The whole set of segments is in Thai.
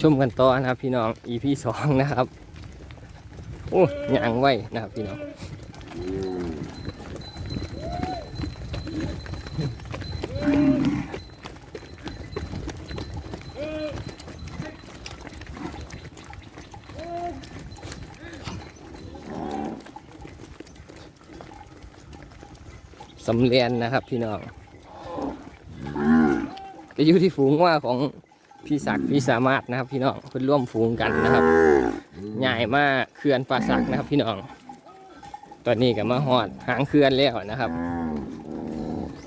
ชมกันต่อนะครับพี่น้อง EP สองนะครับโอ้ยางไว้นะครับพี่น้องสำเร็จนะครับพี่น้องไปอยู่ที่ฝูงว่าของ พี่ศักดิ์พี่สามารถนะครับพี่น้องเพื่อนร่วมฝูงกันนะครับใหญ่มากเขื่อนป่าศักดิ์นะครับพี่น้อง ตอนนี้ก็มาหอดหางเขื่อนแล้วนะครับ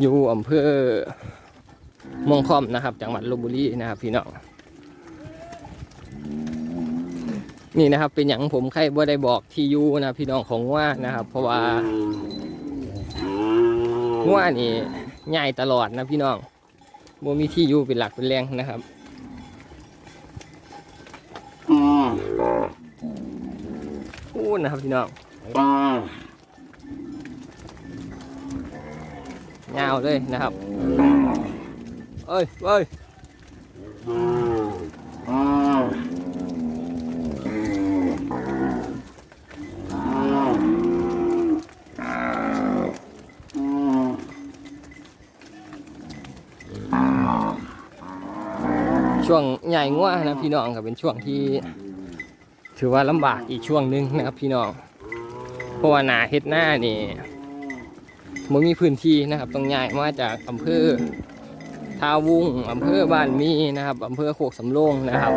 อยู่อำเภอมงคอมนะครับ จังหวัดลบบุรีนะครับ พี่น้องนี่นะครับเป็นอย่างผมใครบ่ได้บอกที่อยู่นะพี่น้องของว่านะครับ เพราะว่างัวนี่ใหญ่ตลอดนะพี่น้องบ่มีที่อยู่เป็นหลักเป็นแรงนะครับ พูดนะครับพี่น้องยาวเลยนะครับ เอ้ยเอ้ยช่วงใหญ่งัวนะพี่น้องครับเป็นช่วงที่ ถือว่าลำบากอีกช่วงหนึงนะครับพี่น้องเพราะว่านาเฮ็ดหน้านี่มันมีพื้นที่นะครับต้องย้ายมาจากอำเภอท่าวุ้งอำเภอบ้านมีนะครับอำเภอโคกสำโรงนะครับ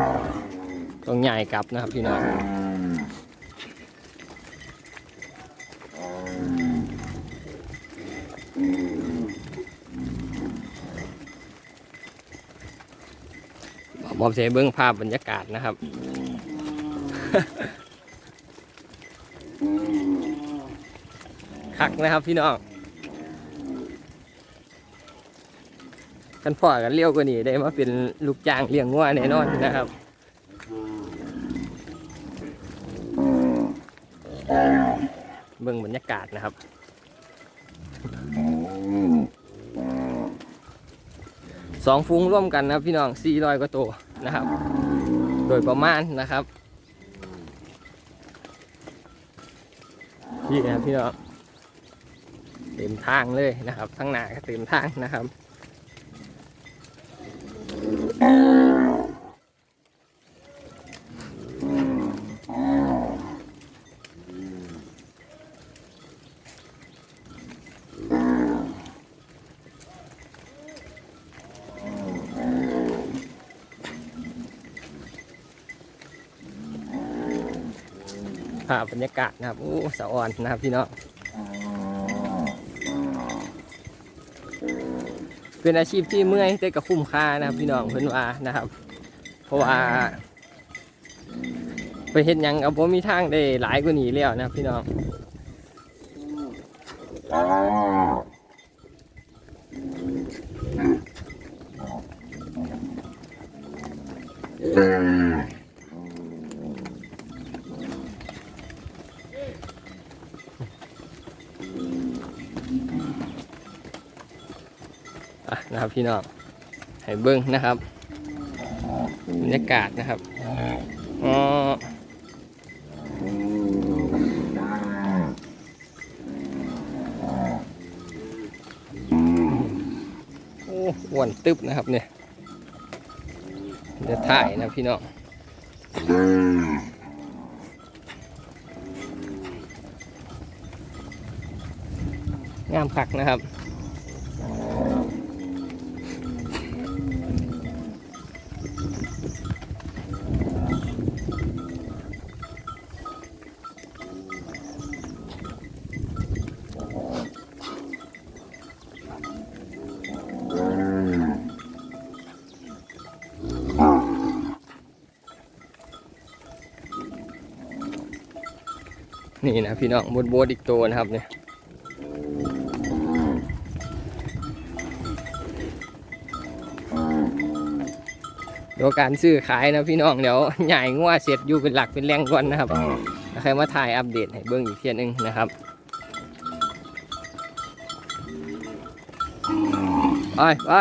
ต้องย้ายกลับนะครับพี่น้องบอมเสเบิ้งภาพบรรยากาศนะครับ คักนะครับพี่น้องกันพ่อกันเลี้ยวกว่านี้ได้มาเป็นลูกจ้างเลี้ยงงัวแน่นอนนะครับเบิ่งบรรยากาศนะครับสองฟุ้งร่วมกันนะพี่น้อง400กว่าตัวนะครับ โดยประมาณนะครับ ที่นะครับพี่น้องเต็มทางเลยนะครับทั้งหน้าก็เต็มทางนะครับาพบรรยากาศนะครับโอ้สะอ่อนนะครับพี่น้องเป็นอาชีพที่เมื่อยแต่ก็คุ้มค่านะครับพี่น้องเพิ่นว่านะครับ เพราะว่าไปเห็นยังกับผมมีทางได้หลายกว่านี้แล้วนะครับพี่น้อง นะครับ พี่น้องให้เบิ้งนะครับบรรยากาศนะครับอ๋อโอ้อ้วนตึบนะครับเนี่ยเดี๋ยวถ่ายนะพี่น้องงามคักนะครับ นี่นะพี่น้องบดบดอีกตัวนะครับเนี่ยเดี๋ยวการซื้อขายนะพี่น้องเดี๋ยวใหญ่งัวเสร็จอยู่เป็นหลักเป็นแรงก่อนนะครับแล้วใครมาถ่ายอัปเดตให้เบิ้งอีกเทียหนึงนะครับไปไป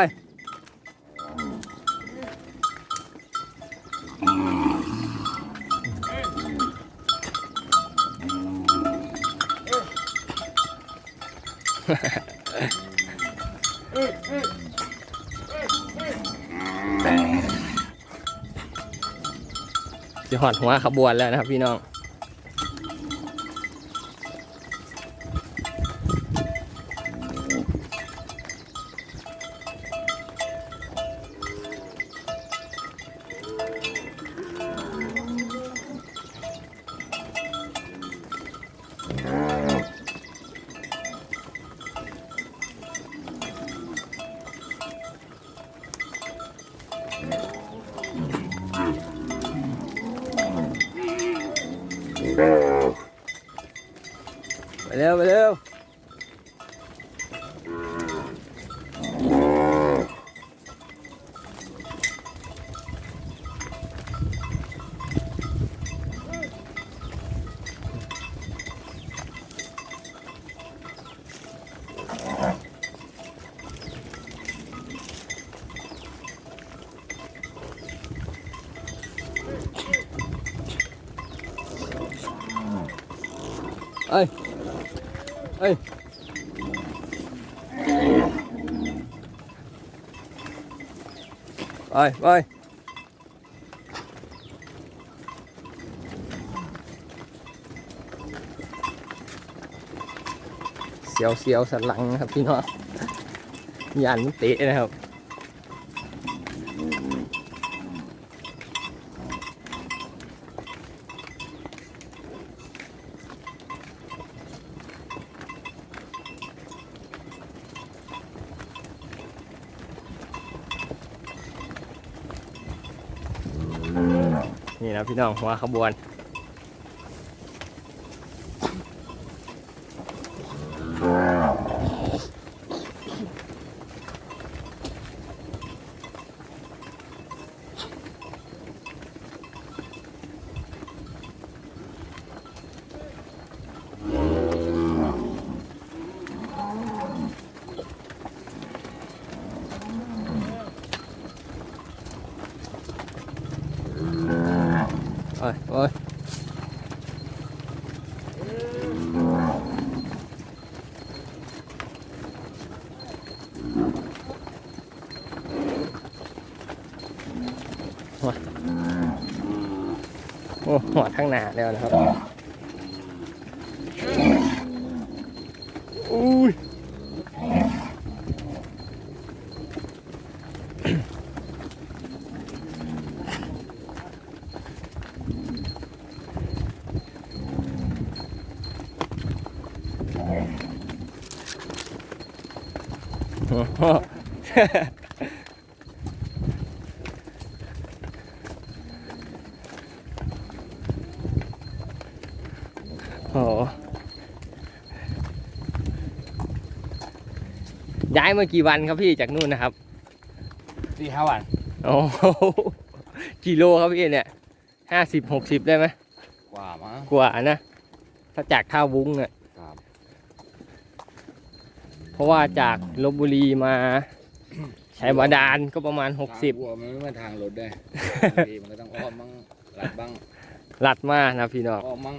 จะหอดหัวขบวนแล้วนะครับพี่น้อง ไปเร็วไปเร็วเอ้ยเอ้ยไปไปเสียวเสียวสันหลังนะครับพี่น้องยันมันเตะนะครับ นี่นะพี่น้องหัวขบวน โอ้ยโอ้หัวทั้งหนาแล้วนะครับ โอ้โหย้ายมากี่วันครับพี่จากนู่นนะครับสี่ห้าวันโอ้โหกิโลครับพี่เนี่ยห้าสิบหกสิบได้ไหมกว่ามั้งกว่านะ ถ้าจากท่าวุ้งเนี่ยครับเพราะว่าจากลบบุรีมา ชัยบาดาลก็ประมาณหกสิบทางวัวมันไม่มาทางรถได้บางทีมันก็ต้องอ้อมบ้างหลัดบ้างลัดมานะพี่น้อง อ้อมบ้าง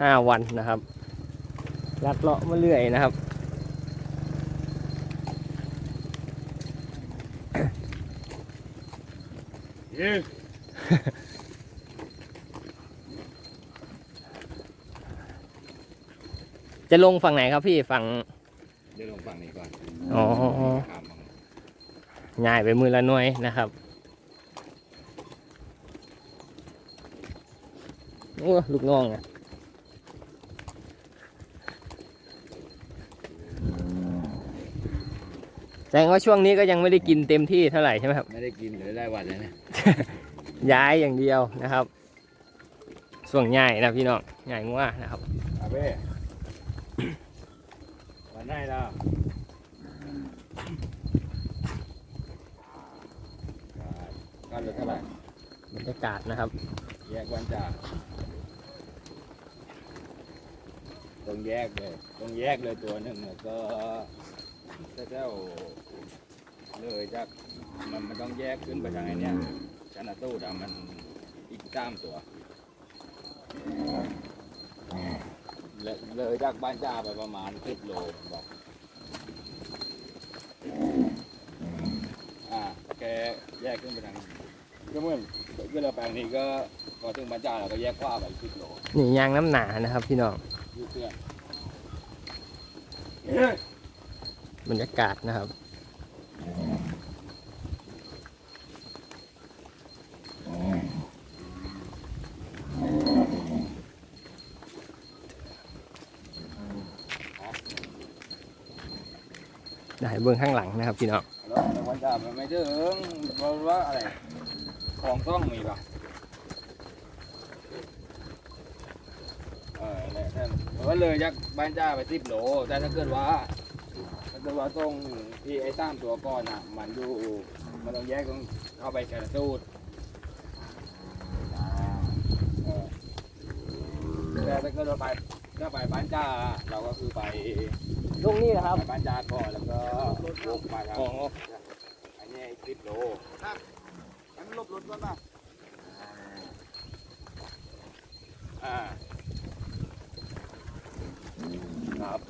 ห้าวันนะครับ ลัดเลาะมาเรื่อยนะครับ เย้ จะลงฝั่งไหนครับพี่ฝั่งเดี๋ยวลงฝั่งนี้ก่อนอ๋อข้ามมาง่ายไปมือละหน่วยนะครับโอ้ลูกน้องอะแสดงว่าช่วงนี้ก็ยังไม่ได้กินเต็มที่เท่าไหร่ใช่ไหมครับ ไม่ได้กินหรือได้วันเลยนะ ย้ายอย่างเดียวนะครับ ส่วนใหญ่นะพี่น้องใหญ่งัวนะครับ อาเบ้วัน ไหนล่ะกันเหลือเท่าไหร่บรรยากาศนะครับ แยกวันจ่าต้องแยกเลยต้องแยกเลยตัวหนึ่งเนี่ยก็เจ้าเลยจากมันมันต้องแยกขึ้นไปทางไอ้เนี้ยชนะตู้ดำมันอีกสามตัว เลยเลยจากบ้านจ้าไปประมาณสิบโลบอกอ่าแกแยกขึ้นไปทางก็เหมื่อนก็เราแปลงนี้ก็พอถึงบ้านจ้าเราก็แยกขว้าไปสิบโลนี่ยางน้ำหนานะครับ พี่น้องยูเพื่อนบรรยากาศนะครับ เบื้องข้างหลังนะครับพี่น้องแล้วในวันจ้ามันไม่ถึงเพราะว่าอะไรของต้องมีป่ะเออแหละท่านว่าเลยจากบ้านจ้าไปสิบโลแต่ถ้าเกิดว่า ถ้าเกิดว่าตรงที่ไอ้ตามตัวก้อนอะ มันอยู่มันต้องแยกต้องเข้าไปชนสูตรเออแต่ถ้าเกิดว่าไปถ้าไปบ้านจ้าเราก็คือไป ตรงนี้นะครับ บ้านจาก่อนแล้วก็วกไปทางอันนี้สิบโลอันลบรถก่อนป่ะอ่าครับ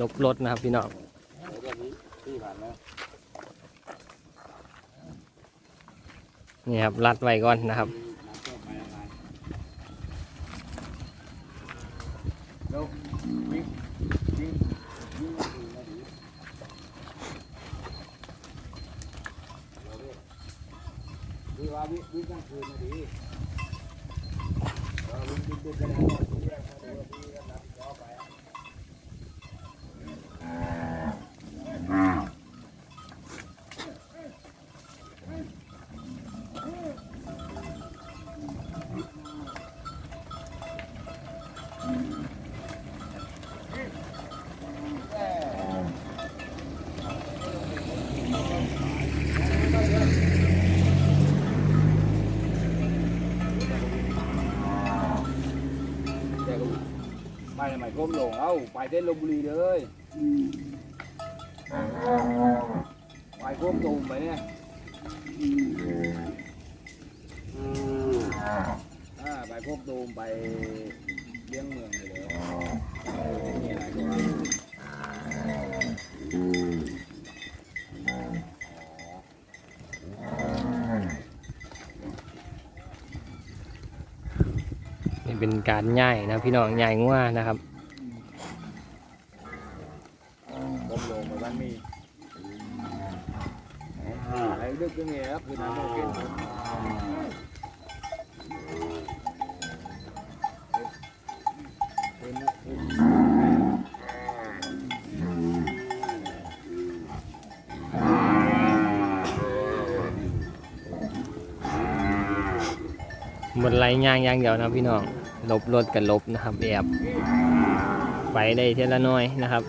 ลบรถนะครับพี่น้องนี้ที่ผ่านมานี่ครับรัดไว้ก่อนนะครับน้ำท่วมไปยังไงเร็ววิ่งวิ่งวิ่งมาถึงนาทีเร็วพี่ วิ่งว่าวิ่งวิ่งกลางคืนนาทีเออวิ่งวิ่งดึกกันนะที่แรกมาดูว่าพี่ก็รับผิดชอบไปอะ ไปทำไมก้มลงเอ้าไปเต้นลมบุรีเลยไปก้มตูมไปเนี่ยอ่าไปก้มตูมไปเลี้ยงเมืองเลยเลยนี่อะไรก็นี่เป็นการย่ายนะพี่น้องย่ายงัวนะครับ ก้มลงไปบ้านมีไอ้ดึกก็เงี้ยครับคือน้ำโมกินเป็นนะเป็น หมดไรย่างอย่างเดียวนะพี่น้องลบรถกันลบนะครับแอบไปได้เท่าละน้อยนะครับ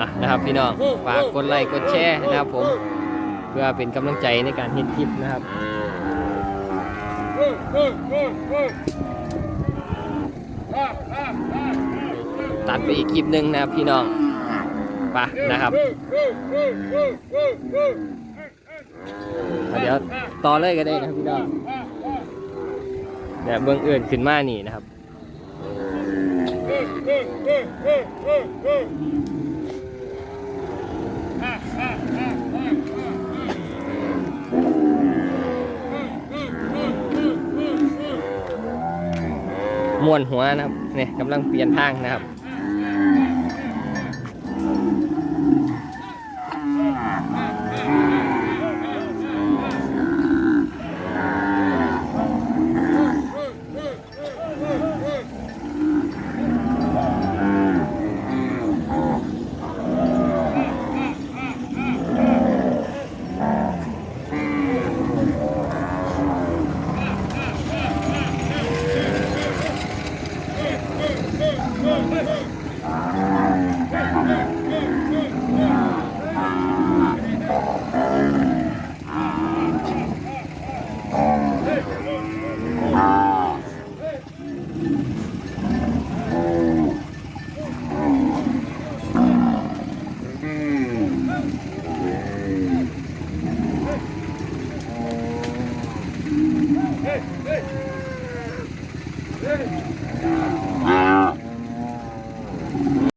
อะ นะครับพี่น้องฝากกดไลค์กดแชร์นะครับผมเพื่อเป็นกำลังใจในการเห็นคลิปนะครับตัดไปอีกคลิปหนึ่งนะครับพี่น้องไปนะครับเดี๋ยวต่อเลยก็ได้นะครับพี่น้องเดี๋ยเบื้องอื่นขึ้นมานี่นะครับ มวนหัวนะครับเนี่ยกำลังเปลี่ยนทางนะครับ